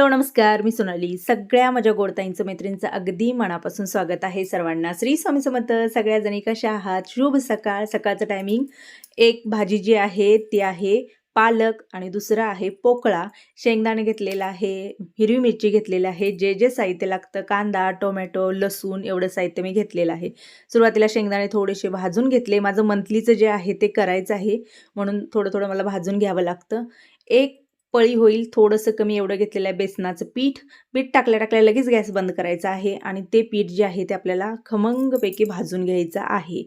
Hello नमस्कार. मी सोनाली. सगळ्या माझ्या गोडताईंचं मैत्रिणींचं अगदी मनापासून स्वागत आहे सर्वांना. श्री स्वामी समर्थ सगळ्या जणी कशा आहात? शुभ सकाळ. सकाळचं टायमिंग एक भाजी जी आहे ती आहे पालक आणि दुसरं आहे पोकळा. शेंगदाणे घेतलेलं आहे हिरवी मिरची घेतलेली आहे जे जे साहित्य लागतं कांदा टोमॅटो लसूण एवढं साहित्य मी घेतलेलं आहे. सुरुवातीला शेंगदाणे थोडेसे भाजून घेतले. माझं मंथलीचं जे आहे ते करायचं आहे. म्हणून थोडं थोडं मला भाजून घ्यावं लागतं. एक पळी होईल थोडंसं कमी एवढं घेतलेलं आहे बेसनाचं पीठ. पीठ टाकल्या टाकल्या लगेच गॅस बंद करायचा आहे आणि ते पीठ जे आहे ते आपल्याला खमंगपैकी भाजून घ्यायचं आहे.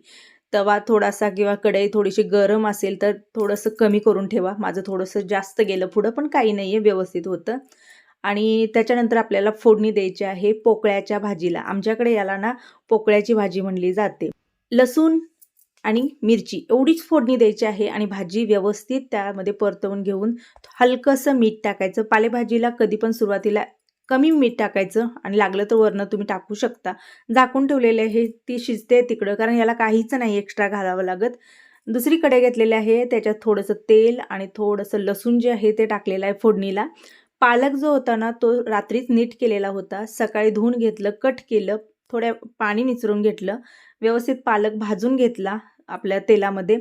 तवा थोडासा किंवा कढई थोडीशी गरम असेल तर थोडंसं कमी करून ठेवा. माझं थोडंसं जास्त गेलं पुढं पण काही नाही आहे व्यवस्थित होतं. आणि त्याच्यानंतर आपल्याला फोडणी द्यायची आहे पोकळ्याच्या भाजीला. आमच्याकडे याला ना पोकळ्याची भाजी म्हणली जाते. लसूण आणि मिरची. एवढीच फोडणी द्यायची आहे आणि भाजी व्यवस्थित त्यामध्ये परतवून घेऊन हलकंसं मीठ टाकायचं. पालेभाजीला कधी पण सुरुवातीला कमी मीठ टाकायचं आणि लागलं तर वरनं तुम्ही टाकू शकता. झाकून ठेवलेले आहे ती शिजते तिकडं कारण याला काहीच नाही एक्स्ट्रा घालावं लागत. दुसरीकडे घेतलेले आहे त्याच्यात थोडंसं तेल आणि थोडंसं लसूण जे आहे ते टाकलेलं आहे फोडणीला. पालक जो होता ना तो रात्रीच नीट केलेला होता. सकाळी धुवून घेतलं कट केलं थोड्या पाणी निचरून घेतलं. व्यवस्थित पालक भाजून घेतला. आपल्या तेलामध्ये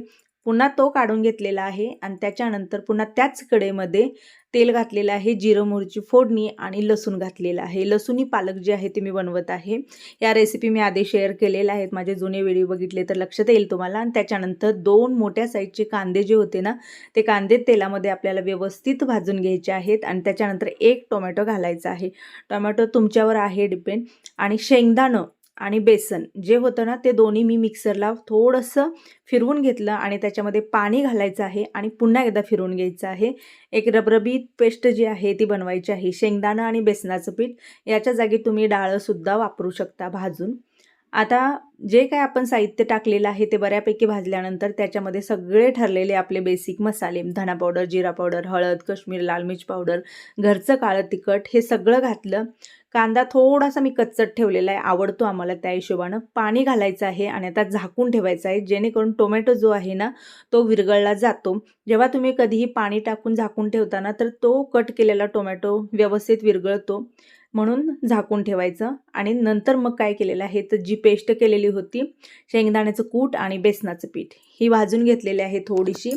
पुन्हा तो काढून घेतलेला आहे आणि त्याच्यानंतर पुन्हा त्याच कडेमध्ये तेल घातलेलं आहे जिरं मोहरीची फोडणी आणि लसूण घातलेलं आहे. लसूणी पालक जे आहे ते मी बनवत आहे. या रेसिपी मी आधी शेअर केलेल्या आहेत. माझे जुने व्हिडिओ बघितले तर लक्षात येईल तुम्हाला. आणि त्याच्यानंतर दोन मोठ्या साईजचे कांदे जे होते ना ते कांदे तेलामध्ये आपल्याला व्यवस्थित भाजून घ्यायचे आहेत आणि त्याच्यानंतर एक टोमॅटो घालायचा आहे. टोमॅटो तुमच्यावर आहे डिपेंड आणि शेंगदाणं आणि बेसन जे होतं ना ते दोन्ही मी मिक्सरला थोडंसं फिरवून घेतलं आणि त्याच्यामध्ये पाणी घालायचं आहे आणि पुन्हा एकदा फिरवून घ्यायचं आहे. एक रबरबीत पेस्ट जी आहे ती बनवायची आहे. शेंगदाणं आणि बेसनाचं पीठ याच्या जागी तुम्ही डाळंसुद्धा वापरू शकता भाजून. आता जे काय आपण साहित्य टाकलेलं आहे ते बऱ्यापैकी भाजल्यानंतर त्याच्यामध्ये सगळे ठरलेले आपले बेसिक मसाले धना पावडर जिरा पावडर हळद कश्मीर लाल मिर्च पावडर घरचं काळं तिखट हे सगळं घातलं. कांदा थोडासा मी कच्चट ठेवलेला आहे आवडतो आम्हाला त्या हिशोबानं. पाणी घालायचं आहे आणि आता झाकून ठेवायचं आहे जेणेकरून टोमॅटो जो आहे ना तो विरघळला जातो. जेव्हा तुम्ही कधीही पाणी टाकून झाकून ठेवताना तर तो कट केलेला टोमॅटो व्यवस्थित विरगळतो म्हणून झाकून ठेवायचं. आणि नंतर मग काय केलेलं आहे? तर जी पेस्ट केलेली होती शेंगदाण्याचं कूट आणि बेसनाचं पीठ ही भाजून घेतलेली आहे थोडीशी.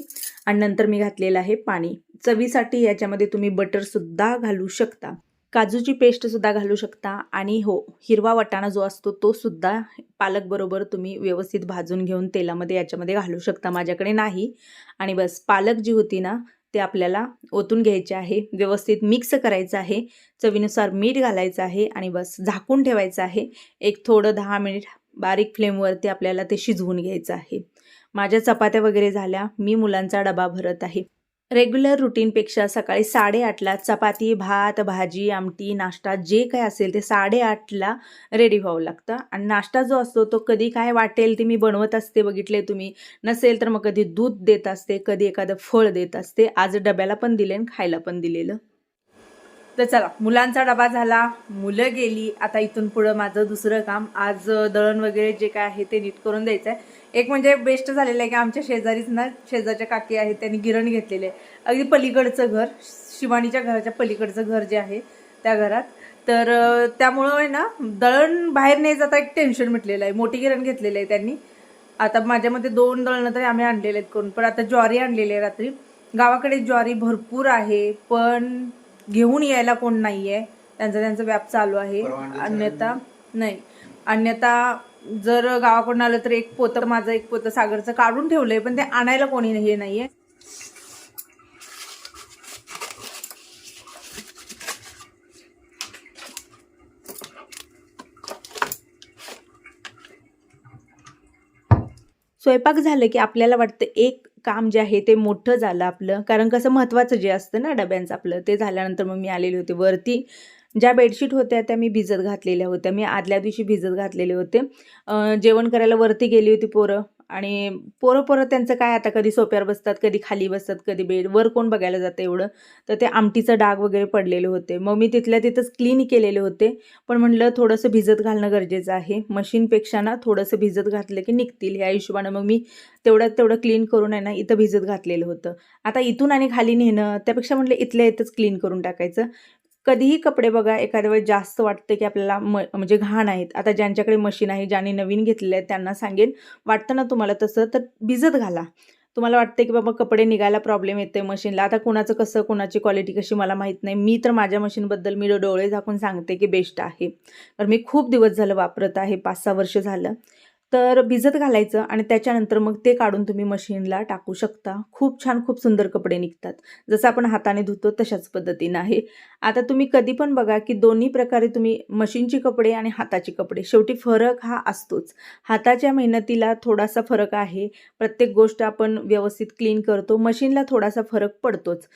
आणि नंतर मी घातलेलं आहे पाणी. चवीसाठी याच्यामध्ये तुम्ही बटरसुद्धा घालू शकता. काजूची पेस्टसुद्धा घालू शकता. आणि हो हिरवा वाटाणा जो असतो तो सुद्धा पालकबरोबर तुम्ही व्यवस्थित भाजून घेऊन तेलामध्ये याच्यामध्ये घालू शकता. माझ्याकडे नाही. आणि बस पालक जी होती ना ते आपल्याला ओतून घ्यायचे आहे व्यवस्थित मिक्स करायचं आहे चवीनुसार मीठ घालायचं आहे आणि बस झाकून ठेवायचं आहे. एक थोडं दहा मिनिट बारीक फ्लेमवरती आपल्याला ते शिजवून घ्यायचं आहे. माझ्या चपात्या वगैरे झाल्या मी मुलांचा डबा भरत आहे. रेग्युलर रुटीनपेक्षा सकाळी साडेआठला चपाती भात भाजी आमटी नाश्ता जे काय असेल ते साडेआठला रेडी व्हावं लागतं. आणि नाश्ता जो असतो तो कधी काय वाटेल ते मी बनवत असते बघितले तुम्ही. नसेल तर मग कधी दूध देत असते कधी एखादं फळ देत असते. आज डब्याला पण दिले आणि खायला पण दिलेलं. तर चला मुलांचा डबा झाला मुलं गेली. आता इथून पुढं माझं दुसरं काम. आज दळण वगैरे जे काय आहे ते नीट करून द्यायचं आहे एक म्हणजे बेस्ट झालेलं आहे की आमच्या शेजारीच ना शेजारच्या काकी आहेत त्यांनी गिरण घेतलेले आहे. अगदी पलीकडचं घर शिवानीच्या घराच्या पलीकडचं घर जे आहे त्या घरात. तर त्यामुळं आहे ना दळण बाहेर नाही जाता एक टेन्शन मिटलेलं आहे. मोठी गिरण घेतलेलं आहे त्यांनी. आता माझ्यामध्ये दोन दळणं तरी आम्ही आणलेले आहेत करून. पण आता ज्वारी आणलेली आहे रात्री. गावाकडे ज्वारी भरपूर आहे पण घेऊन यायला कोण नाही आहे त्यांचा त्यांचा व्याप चालू आहे. अन्यथा नाही. अन्यथा जर गावाकडून आलं तर एक पोतं माझं एक पोतं सागरचं काढून ठेवलंय पण ते आणायला कोणी हे नाहीये. स्वयंपाक झालं की आपल्याला वाटतं एक काम जे आहे ते मोठं झालं आपलं. कारण कसं महत्त्वाचं जे असतं ना डब्यांचं आपलं ते झाल्यानंतर मग मी आलेली होती वरती. ज्या बेडशीट होत्या त्या मी भिजत घातलेल्या होत्या. मी आदल्या दिवशी भिजत घातलेले होते. जेवण करायला वरती गेली होती पोरं. आणि पोरं पोरं त्यांचं काय आता कधी सोप्यावर बसतात कधी खाली बसतात कधी बेड वर कोण बघायला जातं एवढं? तर ते आमटीचं डाग वगैरे पडलेले होते. मग मी तिथल्या तिथंच क्लीन केलेले होते. पण म्हटलं थोडंसं भिजत घालणं गरजेचं आहे. मशीनपेक्षा ना थोडंसं भिजत घातलं की निघतील ह्या हिशोबानं. मग मी तेवढं तेवढं क्लीन करून आहे ना इथं भिजत घातलेलं होतं. आता इथून आणि खाली नेणं त्यापेक्षा म्हटलं इथल्या इथंच क्लीन करून टाकायचं. कधीही कपडे बघा एखाद्या वेळेस जास्त वाटतं की आपल्याला म म्हणजे घाण आहेत. आता ज्यांच्याकडे मशीन आहे ज्यांनी नवीन घेतलेले आहेत त्यांना सांगेन वाटतं ना तुम्हाला तसं तर भिजत घाला. तुम्हाला वाटतं की बाबा कपडे निघायला प्रॉब्लेम येते मशीनला आता कुणाचं कसं कुणाची क्वालिटी कशी मला माहीत नाही. मी तर माझ्या मशीनबद्दल मी डोळे झाकून सांगते की बेस्ट आहे. तर मी खूप दिवस झालं वापरत आहे पाच सहा वर्ष झालं. तर भिजत घालायचं आणि त्याच्यानंतर मग ते काढून तुम्ही मशीनला टाकू शकता. खूप छान खूप सुंदर कपडे निघतात. जसं आपण हाताने धुतो तशाच पद्धतीनं आहे. आता तुम्ही कधी पण बघा की दोन्ही प्रकारे तुम्ही मशीनची कपडे आणि हाताचे कपडे. शेवटी फरक हा असतोच. हाताच्या मेहनतीला थोडासा फरक आहे. प्रत्येक गोष्ट आपण व्यवस्थित क्लीन करतो. मशीनला थोडासा फरक पडतोच.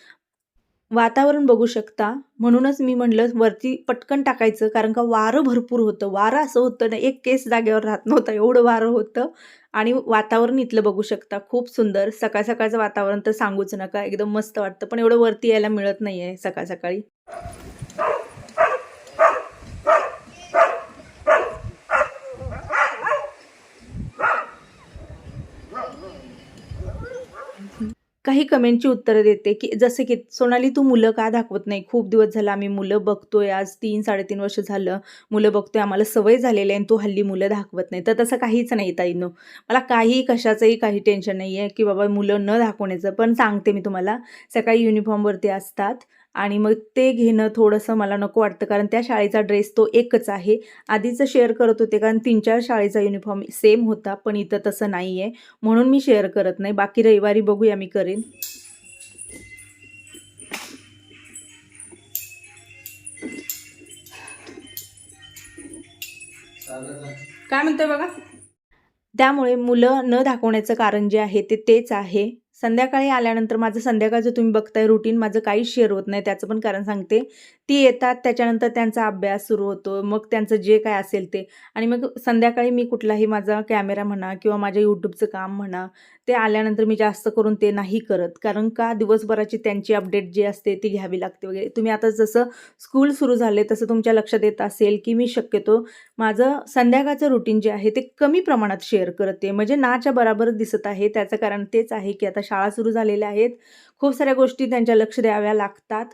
वातावरण बघू शकता. म्हणूनच मी म्हणलं वरती पटकन टाकायचं कारण का वारं भरपूर होतं. वारं असं होतं ना एक केस जागेवर राहत नव्हतं एवढं वारं होतं. आणि वातावरण इथलं बघू शकता खूप सुंदर. सकाळ सकाळचं वातावरण तर सांगूच नका एकदम मस्त वाटतं. पण एवढं वरती यायला मिळत नाही आहे सकाळ सकाळी. काही कमेंटची उत्तरं देते की जसे की सोनाली तू मुलं का दाखवत नाही? खूप दिवस झालं आम्ही मुलं बघतोय. आज तीन साडेतीन वर्ष झालं मुलं बघतोय. आम्हाला सवय झालेली आहे आणि तू हल्ली मुलं दाखवत नाही. तर तसं काहीच नाही ताईनो. मला काही कशाचंही काही टेन्शन नाही आहे की बाबा मुलं न दाखवण्याचं. पण सांगते मी तुम्हाला सकाळी युनिफॉर्मवरती असतात. आणि मग ते घेणं थोडंसं मला नको वाटतं कारण त्या शाळेचा ड्रेस तो एकच आहे. आधीचं शेअर करत होते कारण तीन चार शाळेचा युनिफॉर्म सेम होता पण इथं तसं नाही आहे म्हणून मी शेअर करत नाही. बाकी रविवारी बघूया मी करेन. काय म्हणतोय बघा? त्यामुळे मुलं न दाखवण्याचं कारण जे आहे ते तेच आहे. संध्याकाळी आल्यानंतर माझं संध्याकाळचं तुम्ही बघताय रुटीन माझं काहीच शेअर होत नाही त्याचं पण कारण सांगते. ती येतात त्याच्यानंतर त्यांचा अभ्यास सुरू होतो मग त्यांचं जे काय असेल ते. आणि मग संध्याकाळी मी कुठलाही माझा कॅमेरा म्हणा किंवा माझ्या यूट्यूबचं काम म्हणा ते आल्यानंतर मी जास्त करून ते नाही करत. कारण का? दिवसभराची त्यांची अपडेट जी असते ती घ्यावी लागते वगैरे. तुम्ही आता जसं स्कूल सुरू झाले तसं तुमच्या लक्षात येत असेल की मी शक्यतो माझं संध्याकाळचं रुटीन जे आहे ते कमी प्रमाणात शेअर करते. म्हणजे नाच्या बराबर दिसत आहे त्याचं कारण तेच आहे की आता शाळा सुरू झालेल्या आहेत. खूप साऱ्या गोष्टी त्यांच्या लक्ष द्याव्या लागतात.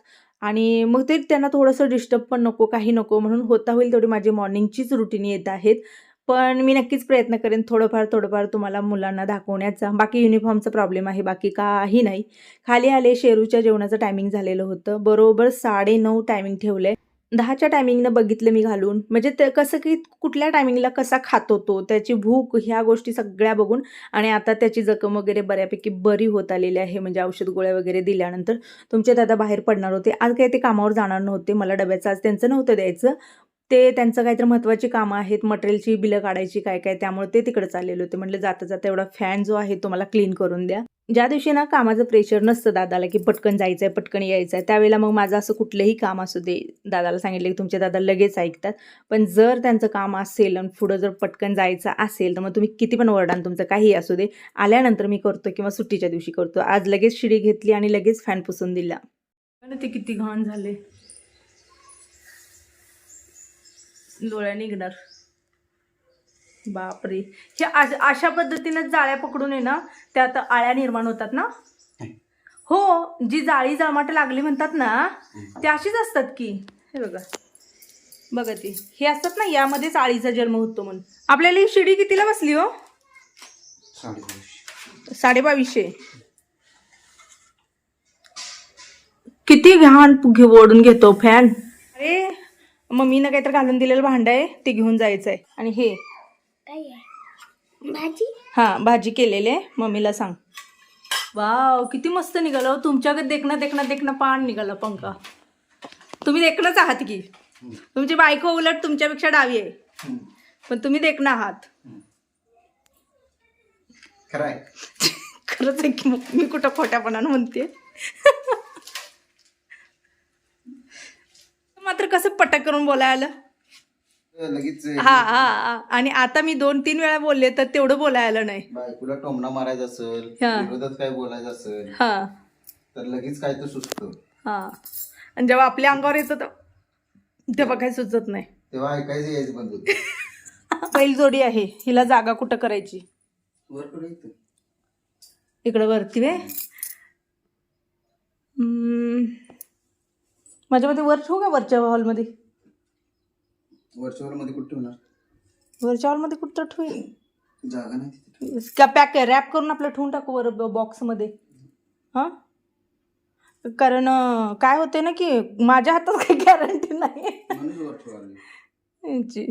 आणि मग ते त्यांना थोडंसं डिस्टर्ब पण नको काही नको म्हणून होता होईल तेवढी माझी मॉर्निंगचीच रुटीन येत आहेत. पण मी नक्कीच प्रयत्न करेन थोडंफार थोडंफार तुम्हाला मुलांना दाखवण्याचा. बाकी युनिफॉर्मचा प्रॉब्लेम आहे बाकी काही नाही. खाली आले शेरूच्या जेवणाचं टायमिंग झालेलं होतं. बरोबर साडे नऊ टायमिंग ठेवलं आहे दहाच्या टायमिंगनं बघितलं मी घालून. म्हणजे ते कसं की कुठल्या टायमिंगला कसा खातो तो त्याची भूक ह्या गोष्टी सगळ्या बघून आणि आता त्याची जखम वगैरे बऱ्यापैकी बरी होत आलेली आहे. म्हणजे औषध गोळ्या वगैरे दिल्यानंतर तुमचे दादा बाहेर पडणार होते. आज काही ते कामावर जाणार नव्हते. मला डब्याचं आज त्यांचं नव्हतं द्यायचं. ते त्यांचं काहीतरी महत्त्वाची कामं आहेत. मटेरियलची बिलं काढायची काय काय त्यामुळे ते तिकडे चाललेले होते. म्हटलं जाता जाता एवढा फॅन जो आहे तो मला क्लीन करून द्या. ज्या दिवशी ना कामाचं प्रेशर नसतं दादाला की पटकन जायचं आहे पटकन यायचं आहे त्यावेळेला मग माझं असं कुठलंही काम असू दे दादाला सांगितलं की तुमचे दादा लगेच ऐकतात. पण जर त्यांचं काम असेल आणि पुढं जर पटकन जायचं असेल तर मग तुम्ही किती पण वर्डान तुमचं काही असू दे आल्यानंतर मी करतो किंवा सुट्टीच्या दिवशी करतो. आज लगेच शिडी घेतली आणि लगेच फॅन पुसून दिला. ते किती घाण झाले. डोळ्या निघणार. बापरे. हे अश- पद्धतीनं जाळ्या पकडून आहे ना त्यात आळ्या निर्माण होतात ना? हो. जी जाळी जळमाट लागली म्हणतात ना ते अशीच असतात की. हे बघा. बघा ती. हे असतात ना यामध्येच आळीचा जन्म होतो म्हणून. आपल्याला ही शिडी कितीला बसली हो? साडेबावीसशे. किती घाण ओढून घेतो फॅन अरे मम्मीनं काहीतरी घालून दिलेलं भांड आहे ते घेऊन जायचं आहे आणि हे भाजी? हां भाजी केलेली आहे. मम्मीला सांग. वाव किती मस्त निघालं हो. तुमच्याकडे देखणं देखणं देखणं पान निघालं पंखा. तुम्ही देखणंच आहात की? तुमची बायको उलट तुमच्यापेक्षा डावी आहे. पण तुम्ही देखणं आहात. खरंय खरंच आहे की मग मी कुठं खोट्यापणानं म्हणते? मात्र कसं पटक करून बोलायला? लगेच हा हा हा. आणि आता मी दोन तीन वेळा बोलले तर तेवढं बोलायला नाही. बायकोला टोमणा मारायचा असेल हा. विरोधात काय बोलायचं असेल हा. तर लगेच काय तर सुचतं. हा. आणि जेव्हा आपल्या अंगावर येतं तर तेव्हा काही सुचत नाही. तेव्हा ऐकायचं यायचं बंद होतं. बैल जोडी आहे. हिला जागा कुठं करायची? वर कडे येतं. इकडं वरती वे. माझ्या मते वर ठेवू का वरच्या हॉलमध्ये वरच्या मध्ये कुठे ठेवणार? वरच्या हॉलमध्ये कुठं ठेवू. जागा नाही तिथे. का पॅक रॅप करून आपलं ठेवून टाकू वर बॉक्समध्ये हां? कारण अं, काय होते ना की माझ्या हातात काही गॅरंटी नाही. म्हणून वर ठेवायला यांची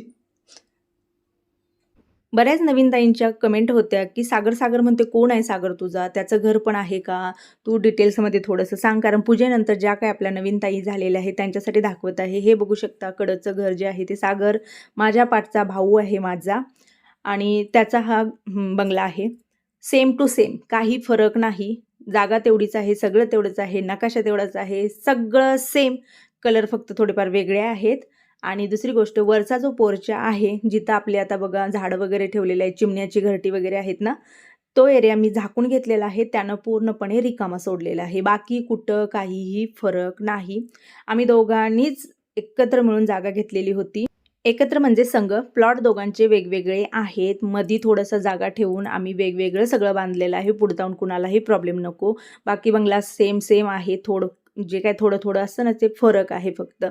बऱ्याच नवीन ताईंच्या कमेंट होत्या की सागर सागर म्हणते कोण आहे सागर तुझा? त्याचं घर पण आहे का? तू डिटेल्समध्ये थोडंसं सांग कारण पूजेनंतर ज्या काही आपल्या नवीन ताई झालेल्या आहेत त्यांच्यासाठी दाखवत आहे. हे बघू शकता कडचं घर जे आहे ते सागर माझ्या पाठचा भाऊ आहे माझा आणि त्याचा हा बंगला आहे. सेम टू सेम काही फरक नाही. जागा तेवढीच आहे सगळं तेवढंच आहे नकाशा तेवढाच आहे सगळं सेम कलर फक्त थोडेफार वेगळे आहेत. आणि दुसरी गोष्ट वरचा जो पोर्चा आहे जिथं आपले आता बघा झाडं वगैरे ठेवलेले आहेत चिमण्याची घरटी वगैरे आहेत ना तो एरिया मी झाकून घेतलेला आहे त्यानं पूर्णपणे रिकामा सोडलेला आहे. बाकी कुठं काहीही फरक नाही. आम्ही दोघांनीच एकत्र मिळून जागा घेतलेली होती. एकत्र म्हणजे संघ. प्लॉट दोघांचे वेगवेगळे आहेत. मधी थोडंसं जागा ठेवून आम्ही वेगवेगळं सगळं बांधलेलं आहे. पुढे जाऊन कुणालाही प्रॉब्लेम नको. बाकी बंगला सेम सेम आहे. थोडं जे काय थोडं थोडं असतं ना ते फरक आहे फक्त.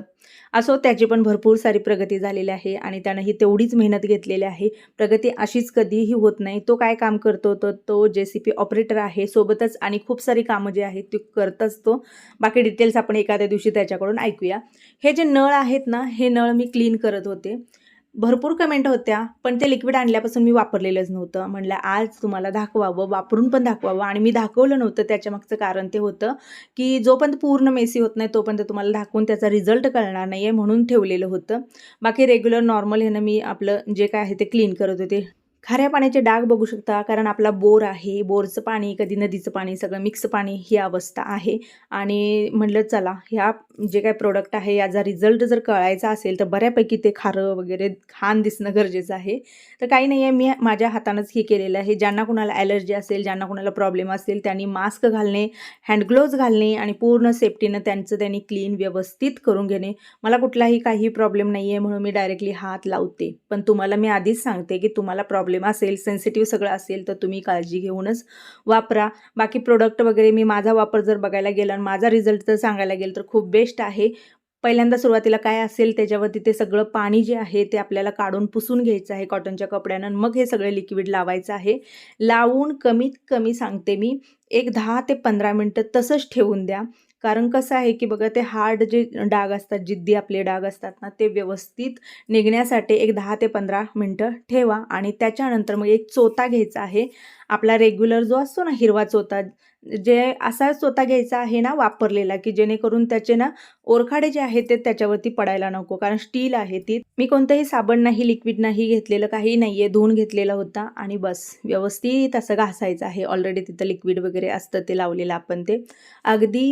असो त्याची पण भरपूर सारी प्रगती झालेली आहे आणि त्यानं ही तेवढीच मेहनत घेतलेली आहे. प्रगती अशीच कधीही होत नाही. तो काय काम करतो तर तो जे सी पी ऑपरेटर आहे. सोबतच आणि खूप सारी कामं जे आहेत ती करत असतो बाकी डिटेल्स आपण एखाद्या दिवशी त्याच्याकडून ऐकूया. हे जे नळ आहेत ना हे नळ मी क्लीन करत होते. भरपूर कमेंट होत्या पण ते लिक्विड आणल्यापासून मी वापरलेलंच नव्हतं. म्हणलं आज तुम्हाला दाखवावं वापरून पण दाखवावं. आणि मी दाखवलं नव्हतं त्याच्यामागचं कारण ते होतं की जोपर्यंत पूर्ण मेसी होत नाही तोपर्यंत तुम्हाला दाखवून त्याचा रिझल्ट कळणार नाही आहे म्हणून ठेवलेलं होतं. बाकी रेग्युलर नॉर्मल ह्यानं मी आपलं जे काय आहे ते क्लीन करत होते. खाऱ्या पाण्याचे डाग बघू शकता कारण आपला बोर आहे. बोरचं पाणी कधी नदीचं पाणी सगळं मिक्स पाणी ही अवस्था आहे. आणि म्हणलं चला ह्या जे काय प्रोडक्ट आहे याचा रिझल्ट जर कळायचा असेल तर बऱ्यापैकी ते खारं वगैरे खान दिसणं गरजेचं आहे. तर काही नाही आहे मी माझ्या हातानंच हे केलेलं आहे. ज्यांना कुणाला ॲलर्जी असेल ज्यांना कुणाला प्रॉब्लेम असेल त्यांनी मास्क घालणे हँडग्लोव्ज घालणे आणि पूर्ण सेफ्टीनं त्यांचं त्यांनी क्लीन व्यवस्थित करून घेणे. मला कुठलाही काही प्रॉब्लेम नाही आहे म्हणून मी डायरेक्टली हात लावते. पण तुम्हाला मी आधीच सांगते की तुम्हाला प्रॉब्लेम प्रॉब्लेम असेल सेन्सिटिव्ह सगळं असेल तर तुम्ही काळजी घेऊनच वापरा. बाकी प्रोडक्ट वगैरे मी माझा वापर जर बघायला गेला आणि माझा रिझल्ट जर सांगायला गेलं तर खूप बेस्ट आहे. पहिल्यांदा सुरुवातीला काय असेल त्याच्यावरती ते सगळं पाणी जे आहे ते आपल्याला काढून पुसून घ्यायचं आहे कॉटनच्या कपड्यानं मग हे सगळं लिक्विड लावायचं आहे. लावून कमीत कमी सांगते मी एक दहा ते पंधरा मिनटं तसंच ठेवून द्या. कारण कसं आहे की बघा ते हार्ड जे डाग असतात जिद्दी आपले डाग असतात ना ते व्यवस्थित निघण्यासाठी एक दहा ते पंधरा मिनटं ठेवा आणि त्याच्यानंतर मग एक चोता घ्यायचा आहे. आपला रेग्युलर जो असतो ना हिरवा चोता जे असा चोता घ्यायचा आहे ना वापरलेला की जेणेकरून त्याचे ना ओरखाडे जे आहेत ते त्याच्यावरती पडायला नको. कारण स्टील आहे ती. मी कोणतंही साबण नाही लिक्विड नाही घेतलेलं काही नाही आहे धुवून घेतलेला होता आणि बस. व्यवस्थित असं घासायचं आहे. ऑलरेडी तिथं लिक्विड वगैरे वगैरे असतं ते लावलेलं आपण ते. अगदी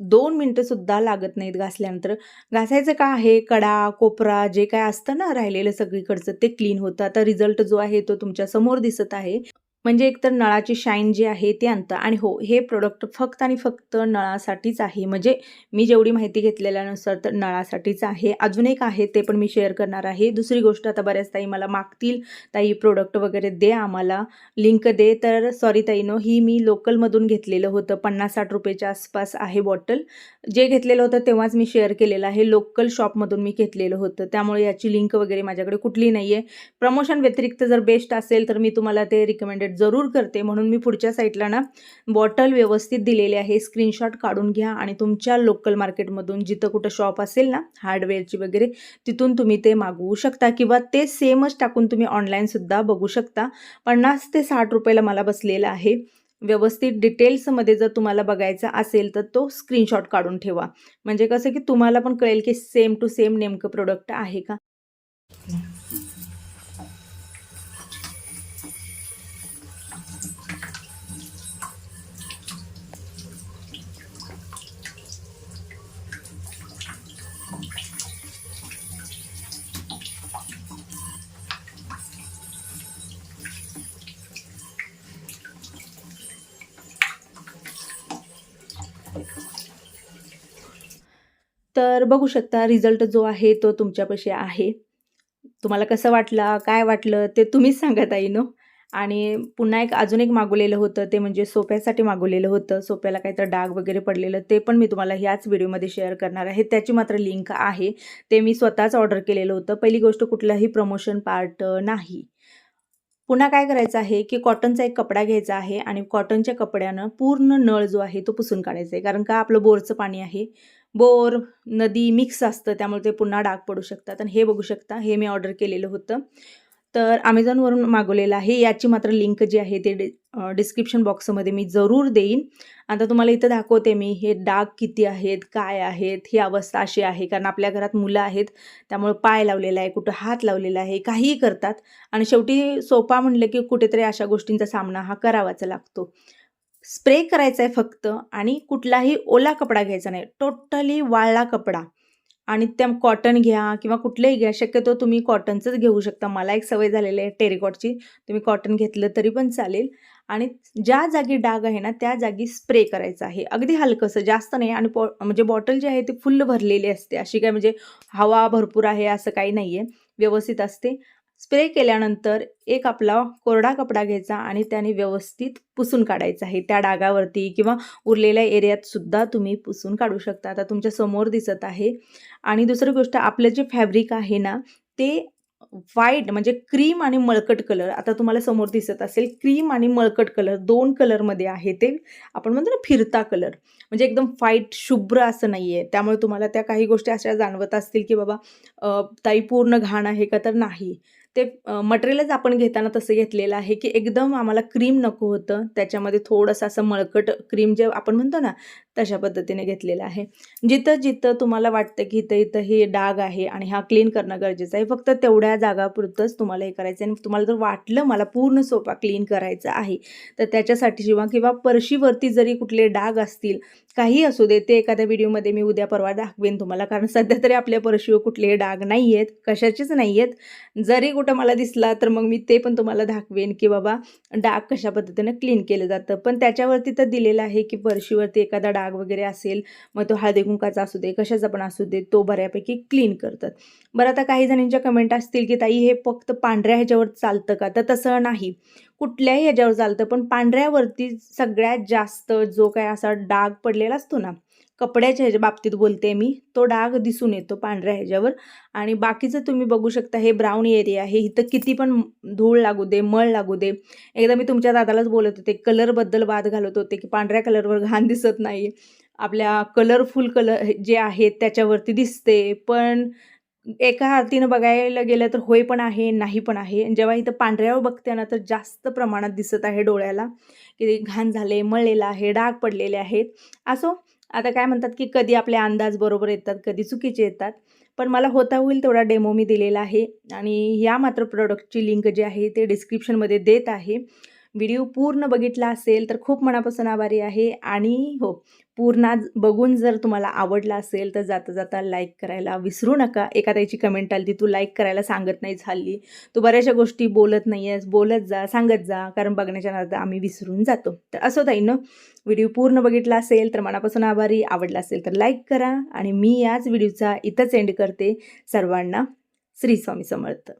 दोन मिनटंसुद्धा लागत नाहीत घासल्यानंतर. घासायचं का आहे? कडा कोपरा जे काय असतं ना राहिलेलं सगळीकडचं ते क्लीन होतं. आता रिझल्ट जो आहे तो तुमच्यासमोर दिसत आहे. म्हणजे एकतर नळाची शाईन जी आहे ते आणतं. आणि हो हे प्रोडक्ट फक्त आणि फक्त नळासाठीच आहे. म्हणजे मी जेवढी माहिती घेतलेल्यानुसार तर नळासाठीच आहे. अजून एक आहे ते पण मी शेअर करणार आहे. दुसरी गोष्ट आता बऱ्याच ताई मला मागतील. ताई प्रोडक्ट वगैरे दे आम्हाला. लिंक दे. तर सॉरी ताईनो ही मी लोकलमधून घेतलेलं होतं. पन्नास साठ रुपयाच्या आसपास आहे बॉटल जे घेतलेलं होतं तेव्हाच मी शेअर केलेलं आहे. लोकल शॉपमधून मी घेतलेलं होतं. त्यामुळे याची लिंक वगैरे माझ्याकडे कुठली नाही आहे प्रमोशन व्यतिरिक्त जर बेस्ट असेल तर मी तुम्हाला ते रिकमेंडेड जरूर करते. म्हणून मी पुढच्या साईटला ना बॉटल व्यवस्थित दिलेली आहे. स्क्रीनशॉट काढून घ्या आणि तुमच्या लोकल मार्केटमधून जिथं कुठं शॉप असेल ना हार्डवेअरची वगैरे तिथून तुम्ही ते मागवू शकता. किंवा ते सेमच टाकून तुम्ही ऑनलाईनसुद्धा बघू शकता. पन्नास ते साठ रुपयाला मला बसलेलं आहे. व्यवस्थित डिटेल्समध्ये जर तुम्हाला बघायचा असेल तर तो स्क्रीनशॉट काढून ठेवा. म्हणजे कसं की तुम्हाला पण कळेल की सेम टू सेम नेमकं प्रोडक्ट आहे का? तर बघू शकता रिझल्ट जो आहे तो तुमच्यापाशी आहे. तुम्हाला कसं वाटलं काय वाटलं ते तुम्हीच सांगा ताईनो आणि पुन्हा एक अजून एक मागवलेलं होतं ते म्हणजे सोप्यासाठी मागवलेलं होतं. सोप्याला काहीतरी डाग वगैरे पडलेलं ते पण मी तुम्हाला ह्याच व्हिडिओमध्ये शेअर करणार आहे. त्याची मात्र लिंक आहे. ते मी स्वतःच ऑर्डर केलेलं होतं. पहिली गोष्ट कुठलाही प्रमोशन पार्ट नाही. पुन्हा काय करायचं आहे की कॉटनचा एक कपडा घ्यायचा आहे आणि कॉटनच्या कपड्यानं पूर्ण नळ जो आहे तो पुसून काढायचा आहे. कारण का? आपलं बोरचं पाणी आहे. बोर नदी मिक्स असतं त्यामुळे ते पुन्हा डाग पडू शकतात. आणि हे बघू शकता हे मी ऑर्डर केलेलं होतं. तर अमेझॉनवरून मागवलेलं आहे. याची मात्र लिंक जी आहे ते डि डिस्क्रिप्शन बॉक्समध्ये मी जरूर देईन. आता तुम्हाला इथं दाखवते मी हे डाग किती आहेत काय आहेत ही अवस्था अशी आहे. कारण आपल्या घरात मुलं आहेत त्यामुळे पाय लावलेला आहे कुठं हात लावलेला आहे काहीही करतात. आणि शेवटी सोपा म्हणलं की कुठेतरी अशा गोष्टींचा सामना हा करावाच लागतो. स्प्रे करायचा आहे फक्त आणि कुठलाही ओला कपडा घ्यायचा नाही. टोटली वाळला कपडा. आणि त्या कॉटन घ्या किंवा कुठलंही घ्या. शक्यतो तुम्ही कॉटनचंच घेऊ शकता. मला एक सवय झालेली आहे टेरिकॉटची. तुम्ही कॉटन घेतलं तरी पण चालेल. आणि ज्या जागी डाग आहे ना त्या जागी स्प्रे करायचं आहे. अगदी हलकंसं जास्त नाही. आणि पॉ म्हणजे बॉटल जी आहे ती फुल्ल भरलेली असते. अशी काय म्हणजे हवा भरपूर आहे असं काही नाही आहे व्यवस्थित असते. स्प्रे केल्यानंतर एक आपला कोरडा कपडा घ्यायचा आणि त्याने व्यवस्थित पुसून काढायचा आहे. त्या डागावरती किंवा उरलेल्या एरियात सुद्धा तुम्ही पुसून काढू शकता. आता तुमच्यासमोर दिसत आहे. आणि दुसरी गोष्ट आपलं जे फॅब्रिक आहे ना ते व्हाईट म्हणजे क्रीम आणि मळकट कलर. आता तुम्हाला समोर दिसत असेल क्रीम आणि मळकट कलर. दोन कलरमध्ये आहे ते. आपण म्हणतो ना फिरता कलर. म्हणजे एकदम फाईट शुभ्र असं नाही आहे त्यामुळे तुम्हाला त्या काही गोष्टी अशा जाणवत असतील की बाबा ताई पूर्ण घाण आहे का तर नाही. ते मटेरियलच आपण घेताना तसं घेतलेलं आहे की एकदम आम्हाला क्रीम नको होतं. त्याच्यामध्ये थोडंसं असं मळकट क्रीम जे आपण म्हणतो ना तशा पद्धतीने घेतलेलं आहे. जिथं जिथं तुम्हाला वाटतं की इथं इथं हे डाग आहे आणि हा क्लीन करणं गरजेचं आहे फक्त तेवढ्या जागापुरतंच तुम्हाला हे करायचं आहे. आणि तुम्हाला जर वाटलं मला पूर्ण सोफा क्लीन करायचा आहे तर त्याच्यासाठी जेव्हा किंवा परशीवरती जरी कुठले डाग असतील काही असू दे ते एखाद्या व्हिडिओमध्ये मी उद्या परवा दाखवेन तुम्हाला. कारण सध्या तरी आपल्या परशीवर कुठले डाग नाही आहेत कशाचेच नाही आहेत जरी कुठं मला दिसला तर मग मी ते पण तुम्हाला दाखवेन की बाबा डाग कशा पद्धतीनं क्लीन केलं जातं. पण त्याच्यावरती तर दिलेलं आहे की परशीवरती एखादा डाग डाग वगैरे असेल मग तो हळदी कुंकाचा असू दे कशाचा पण असू दे तो बऱ्यापैकी क्लीन करतात. बरं आता काही जणांच्या कमेंट असतील की ताई हे फक्त पांढऱ्या ह्याच्यावर चालतं का? तर तसं नाही. कुठल्याही ह्याच्यावर चालतं पण पांढऱ्यावरती सगळ्यात जास्त जो काय असा डाग पडलेला असतो ना कपड्याच्या ह्याच्या बाबतीत बोलते मी तो डाग दिसून येतो पांढऱ्या ह्याच्यावर. आणि बाकीचं तुम्ही बघू शकता हे ब्राऊन एरिया आहे. इथं किती पण धूळ लागू दे मळ लागू दे. एकदा मी तुमच्या दादालाच बोलत होते कलरबद्दल वाद घालत होते की पांढऱ्या कलरवर घाण दिसत नाही. आपल्या कलरफुल कलर जे आहेत त्याच्यावरती दिसते. पण एका हातीनं बघायला गेलं तर होय पण आहे नाही पण आहे. जेव्हा इथं पांढऱ्यावर बघते ना तर जास्त प्रमाणात दिसत आहे डोळ्याला. की घाण झाले मळलेलं आहे डाग पडलेले आहेत. असो आता काय म्हणतात की कधी आपले अंदाज बरोबर येतात कधी चुकीचे येतात. पण मला होता होईल तेवढा डेमो मी दिलेला आहे. आणि या मात्र प्रोडक्टची लिंक जी आहे ते डिस्क्रिप्शनमध्ये देत आहे. व्हिडिओ पूर्ण बघितला असेल तर खूप मनापासून आभारी आहे. आणि हो पूर्ण बघून जर तुम्हाला आवडला असेल तर जाता जाता लाईक करायला विसरू नका. एका त्याची कमेंट आली ती तू लाईक करायला सांगत नाही झाली. तू बऱ्याचशा गोष्टी बोलत नाही आहेस बोलत जा सांगत जा कारण बघण्याच्या नादात आम्ही विसरून जातो. तर असं ताई न व्हिडिओ पूर्ण बघितला असेल तर मनापासून आभारी. आवडला असेल तर लाईक करा. आणि मी याच व्हिडिओचा इथंच एंड करते. सर्वांना श्री स्वामी समर्थ.